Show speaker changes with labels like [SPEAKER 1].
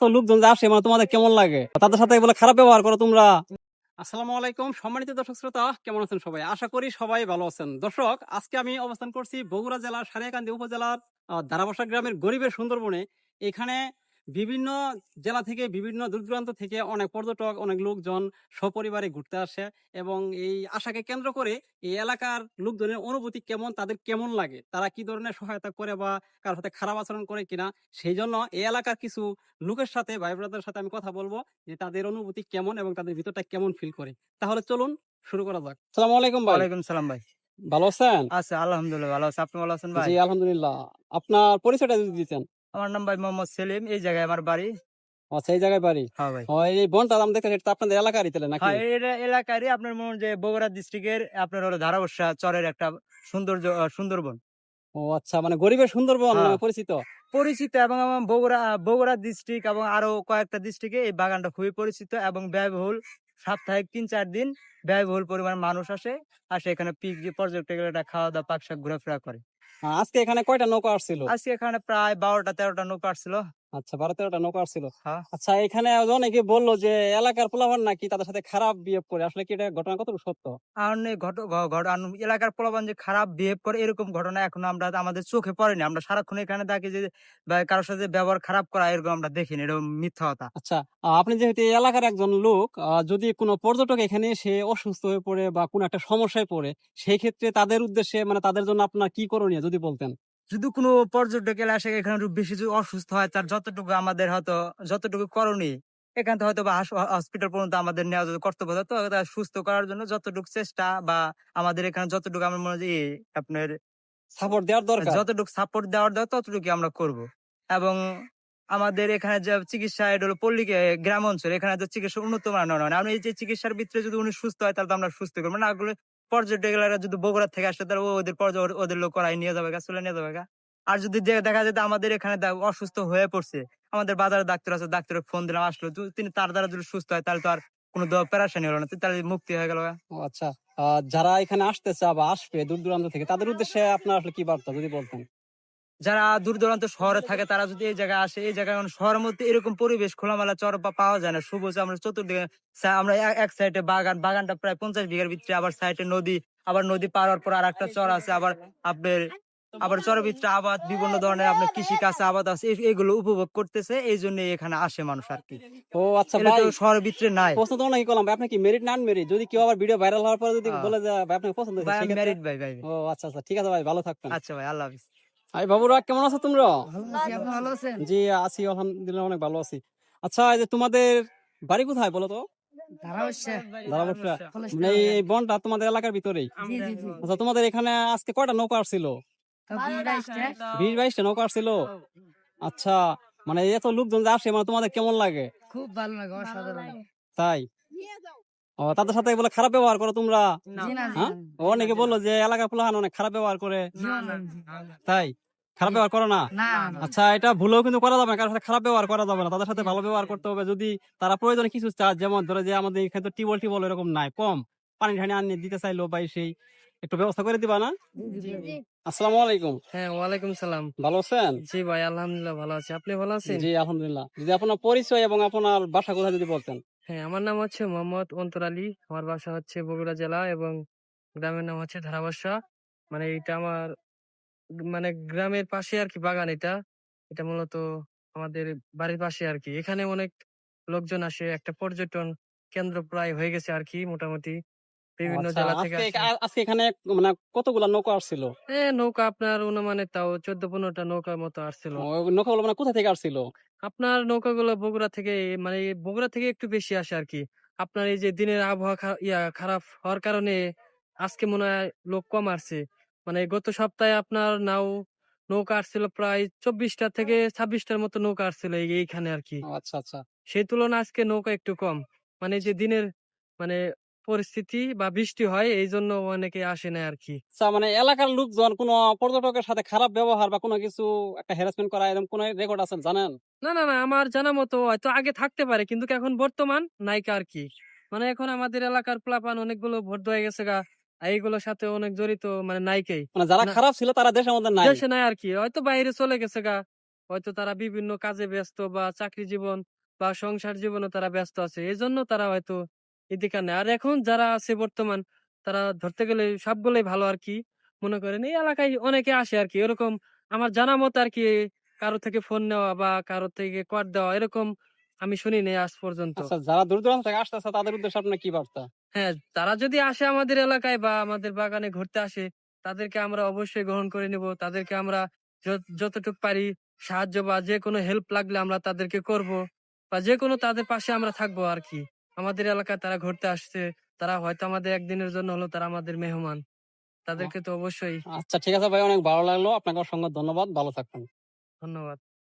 [SPEAKER 1] তো লোকজন যা আসে মানে তোমাদের কেমন লাগে? তাদের সাথে বলে খারাপ ব্যবহার করো তোমরা। আসসালামু আলাইকুম, সম্মানিত দর্শক শ্রোতা, কেমন আছেন সবাই? আশা করি সবাই ভালো আছেন। দর্শক, আজকে আমি অবস্থান করছি বগুড়া জেলার সারিয়াকান্দি উপজেলার ধারাবাসা গ্রামের গরিবের সুন্দরবনে। এখানে বিভিন্ন জেলা থেকে বিভিন্ন দূর দূরান্ত থেকে অনেক পর্যটক অনেক লোকজন সপরিবারে ঘুরতে আসে এবং এই আশাকে কেন্দ্র করে এই এলাকার লোকজনের অনুভূতি কেমন তাদের কেমন লাগে তারা কি ধরনের সহায়তা করে বা কারোর সাথে খারাপ আচরণ করে কিনা সেই জন্য এই এলাকার কিছু লোকের সাথে ভাই ব্রাদারের সাথে আমি কথা বলব যে তাদের অনুভূতি কেমন এবং তাদের ভিতরটা কেমন ফিল করে। তাহলে চলুন শুরু করা যাক। সালাম আলাইকুম ভাই।
[SPEAKER 2] ওয়ালাইকুম সালাম ভাই।
[SPEAKER 1] ভালো আছেন?
[SPEAKER 2] আচ্ছা আলহামদুলিল্লাহ ভালো আছে। আপনি ভালো আছেন ভাই?
[SPEAKER 1] জি আলহামদুলিল্লাহ। আপনার পরিচয়টা যদি দিতেন।
[SPEAKER 2] আমার নাম ভাই মোহাম্মদ সেলিম এই জায়গায় আমার বাড়ি।
[SPEAKER 1] আচ্ছা এই জায়গায় বাড়ি?
[SPEAKER 2] হ্যাঁ ভাই।
[SPEAKER 1] এই বনটা এটা আপনাদের এলাকারই তাহলে নাকি?
[SPEAKER 2] হ্যাঁ এটা এলাকারই। আপনার মনে যে বগুড়া ডিস্ট্রিক্টের আপনার হলো ধারাবর্ষা চরের একটা সৌন্দর্য সুন্দরবন।
[SPEAKER 1] ও আচ্ছা মানে গরিবের সুন্দরবন
[SPEAKER 2] হ্যাঁ।
[SPEAKER 1] নামে পরিচিত?
[SPEAKER 2] পরিচিত এবং আমার বগুড়া বগুড়া ডিস্ট্রিক্ট এবং আরও কয়েকটা ডিস্ট্রিক্টে এই বাগানটা খুবই পরিচিত এবং ব্যয়বহুল। সাপ্তাহিক তিন চার দিন ব্যয়বহুল পরিমাণ মানুষ আসে আসে এখানে পিকনিক পর্যটকেরা খাওয়া দাওয়া পাক শাক ঘোরাফেরা করে।
[SPEAKER 1] আজকে এখানে কয়টা নৌকা আসছিল?
[SPEAKER 2] আজকে এখানে প্রায় বারোটা তেরোটা নৌকা আসছিল।
[SPEAKER 1] আচ্ছা বারো তেরোটা নৌকা আসছিল।
[SPEAKER 2] হ্যাঁ।
[SPEAKER 1] আচ্ছা এখানে অনেকে বলল যে এলাকার পোলাপান নাকি তাদের সাথে খারাপ বিহেভ করে? আসলে কি এটা ঘটনা কতটুকু সত্য?
[SPEAKER 2] আন- এলাকার পোলাপান যে খারাপ বিহেভ করে এরকম ঘটনা এখনও আমরা আমাদের চোখে পড়েনি। আমরা সারাক্ষণ এখানে দেখি যে কারোর সাথে ব্যবহার খারাপ করা এরকম আমরা দেখিনি এরকম মিথ্যা কথা।
[SPEAKER 1] আচ্ছা আপনি যেহেতু এলাকার একজন লোক যদি কোনো পর্যটক এখানে এসে অসুস্থ হয়ে পড়ে বা কোনো একটা সমস্যায় পড়ে সেই ক্ষেত্রে তাদের উদ্দেশ্যে মানে তাদের জন্য আপনার কি করণীয় যদি বলতেন?
[SPEAKER 2] যদি কোনো পর্যটক এলে আসে এখানে একটু বেশি যদি অসুস্থ হয় তার যতটুকু আমাদের হয়তো যতটুকু করণীয় এখান থেকে হয়তো বা হসপিটাল পর্যন্ত আমাদের নেওয়া যদি কর্তব্য তো সুস্থ করার জন্য যতটুকু চেষ্টা বা আমাদের এখানে যতটুকু আমার মনে হয় আপনার
[SPEAKER 1] সাপোর্ট দেওয়ার দরকার?
[SPEAKER 2] যতটুকু সাপোর্ট দেওয়ার দরকার ততটুকু আমরা করব। এবং আমাদের এখানে যে চিকিৎসা এটা হলো পল্লী গ্রাম অঞ্চল এখানে তো চিকিৎসা উন্নত মানের নয় আমরা এই যে চিকিৎসার ভিতরে যদি উনি সুস্থ হয় তাহলে তো আমরা সুস্থ করব। না পর্যটকেরা যদি বগুড়া থেকে আসে, তাহলে ওদের ওদের লোক করাই নিয়ে যাবে চলে নিয়ে যাবে আর যদি দেখা যায় আমাদের এখানে অসুস্থ হয়ে পড়ছে, আমাদের বাজারে ডাক্তার আছে, ডাক্তারের ফোন দিলাম, আসলো তিনি তার দ্বারা যদি সুস্থ হয়, তাহলে তো আর কোনো প্যারাশানি হলো না তাহলে মুক্তি হয়ে গেল
[SPEAKER 1] আচ্ছা যারা এখানে আসতেছে আবার আসবে দূর দূরান্ত থেকে, তাদের উদ্দেশ্যে আপনার আসলে কি বার্তা যদি বলতেন?
[SPEAKER 2] যারা দূর দূরান্ত শহরে থাকে তারা যদি এই জায়গায় আসে এই জায়গায় শহরের মধ্যে এরকম পরিবেশ খোলামেলা চর পা- পাওয়া যায় না। সবুজ আমরা চতুর্দিকে আমরা এক- সাইডে বাগান বাগানটা প্রায় পঞ্চাশ বিঘার ভিতরে আবার সাইডে নদী আবার নদী পার হওয়ার পর আর একটা চর আছে আবার আপনার আবার চরের ভিতরে আবাদ বিভিন্ন ধরনের আপনার কৃষি কাছে আবাদ আছে এগুলো উপভোগ করতেছে এই জন্য এখানে আসে মানুষ আর কি।
[SPEAKER 1] ও আচ্ছা ভাই
[SPEAKER 2] শহরের ভিতরে নাই।
[SPEAKER 1] তো অনেকই করলাম ভাই, আপনি কি মেরিট নান মেরিট যদি কেউ আবার ভিডিও ভাইরাল হওয়ার পরে যদি
[SPEAKER 2] হ্যাঁ।
[SPEAKER 1] বলে যে ভাই আপনাকে পছন্দ
[SPEAKER 2] ভাই ম্যারিড ভাই ভাই।
[SPEAKER 1] ও আচ্ছা আচ্ছা ঠিক আছে ভাই ভালো থাকবেন।
[SPEAKER 2] আচ্ছা ভাই আল্লাহ হাফিজ।
[SPEAKER 1] ভাই বাবুরা কেমন আছো তোমরা?
[SPEAKER 2] ভালো আছেন?
[SPEAKER 1] জি আছি আলহামদুলিল্লাহ অনেক ভালো আছি। আচ্ছা এই যে তোমাদের বাড়ি কোথায় বলো তো? মানে এই- বনটা তোমাদের এলাকার ভিতরেই? আচ্ছা তোমাদের এখানে আজকে কয়টা নৌকা আসছিল? বিশ বাইশটা। নৌকা আসছিল? আচ্ছা মানে এত লোকজন যে আসে মানে তোমাদের কেমন লাগে?
[SPEAKER 3] খুব ভালো লাগে অসাধারণ।
[SPEAKER 1] তাই? ও তাদের সাথে বলে খারাপ ব্যবহার করো তোমরা? হ্যাঁ? অনেকে বলল যে এলাকা পোলাহান অনেক খারাপ ব্যবহার করে। তাই? খারাপ ব্যবহার করো না।
[SPEAKER 3] না
[SPEAKER 1] আচ্ছা এটা ভুলেও কিন্তু করা যাবে না কারোর সাথে খারাপ ব্যবহার করা যাবে না। তাদের সাথে ভালো ব্যবহার করতে হবে। যদি তারা প্রয়োজনে কিছু চায় যেমন ধরো যে আমাদের এখানে তো টিবল টিবল এরকম নাই কম পানি ঠানি আনিয়ে দিতে চাইলো বা সেই একটু ব্যবস্থা করে দিবা না? আসসালামু আলাইকুম।
[SPEAKER 3] হ্যাঁ ওয়ালাইকুম সালাম।
[SPEAKER 1] ভালো আছেন?
[SPEAKER 3] জি ভাই আলহামদুলিল্লাহ ভালো আছি। আপনি ভালো আছেন?
[SPEAKER 1] জি আলহামদুলিল্লাহ। যদি আপনার পরিচয় এবং আপনার বাসা কোথায় যদি বলতেন।
[SPEAKER 3] হ্যাঁ আমার নাম হচ্ছে মোহাম্মদ অন্তর আলী। আমার বাসা হচ্ছে বগুড়া জেলা এবং গ্রামের নাম হচ্ছে ধারাবাসা মানে এটা আমার মানে গ্রামের পাশে আর কি বাগান এটা। এটা মূলত আমাদের বাড়ির পাশে আর কি এখানে অনেক লোকজন আসে একটা পর্যটন কেন্দ্র প্রায় হয়ে গেছে আর কি মোটামুটি বিভিন্ন
[SPEAKER 1] আচ্ছা,
[SPEAKER 3] জেলা থেকে
[SPEAKER 1] আজকে এখানে মানে কতগুলা নৌকা আসছিল?
[SPEAKER 3] এ নৌকা আপনার অনুমানে তাও চোদ্দ পনেরোটা নৌকার মতো আসছিল।
[SPEAKER 1] নৌকাগুলো মানে কোথা থেকে আসছিল?
[SPEAKER 3] আপনার নৌকাগুলো বগুড়া থেকে মানে বগুড়া থেকে একটু বেশি আসে আর কি আপনার এই যে দিনের আবহাওয়া ইয়া খারাপ হওয়ার কারণে আজকে মনে হয় লোক কম আসছে। মানে গত সপ্তাহে আপনার নাও নৌকা আসছিল প্রায় চব্বিশটা থেকে ছাব্বিশটার মতো নৌকা আসছিল এই- এইখানে আর কি
[SPEAKER 1] আচ্ছা আচ্ছা।
[SPEAKER 3] সেই তুলনায় আজকে নৌকা একটু কম। মানে যে দিনের মানে পরিস্থিতি বা বৃষ্টি হয় এই জন্য অনেকে আসে না আর কি
[SPEAKER 1] আচ্ছা মানে এলাকার লোকজন কোন পর্যটকের সাথে খারাপ ব্যবহার বা কোনো কিছু একটা হ্যারাসমেন্ট করা এরকম কোন রেকর্ড আছে জানেন?
[SPEAKER 3] না না না আমার জানা মতো হয়তো আগে থাকতে পারে কিন্তু এখন বর্তমান নায়িকা আর কি মানে এখন আমাদের এলাকার প্লাপান অনেকগুলো ভোট হয়ে গেছে গা। এইগুলোর সাথে অনেক জড়িত মানে নায়িকাই।
[SPEAKER 1] মানে যারা খারাপ ছিল তারা দেশের মধ্যে নাই।
[SPEAKER 3] দেশে নাই আর কি। হয়তো বাইরে চলে গেছে গা। হয়তো তারা বিভিন্ন কাজে ব্যস্ত বা চাকরি জীবন বা সংসার জীবনে তারা ব্যস্ত আছে। এই জন্য তারা হয়তো এদিকে নেই। আর এখন যারা আছে বর্তমান তারা ধরতে গেলে সবগুলোই ভালো আর কি। মনে করেন এই এলাকায় অনেকে আসে আর কি। এরকম আমার জানা মতো আর কি কারও থেকে ফোন নেওয়া বা কারও থেকে কর দেওয়া এরকম আমি শুনি নাই আজ পর্যন্ত।
[SPEAKER 1] আচ্ছা যারা দূর দূরান্ত থেকে আসতেছে তাদের উদ্দেশ্যে আপনার কি বার্তা?
[SPEAKER 3] হ্যাঁ তারা যদি আসে আমাদের এলাকায় বা আমাদের বাগানে ঘুরতে আসে তাদেরকে আমরা অবশ্যই গ্রহণ করে নিব। তাদেরকে আমরা যত- যতটুকু পারি সাহায্য বা যে কোনো হেল্প লাগলে আমরা তাদেরকে করব বা যে কোনো তাদের পাশে আমরা থাকব আর কি। আমাদের এলাকায় তারা ঘুরতে আসছে তারা হয়তো আমাদের একদিনের জন্য হলো তারা আমাদের মেহমান। তাদেরকে তো অবশ্যই।
[SPEAKER 1] আচ্ছা ঠিক আছে ভাই অনেক ভালো লাগল। আপনাকে অসংখ্য ধন্যবাদ। ভালো থাকবেন।
[SPEAKER 3] ধন্যবাদ।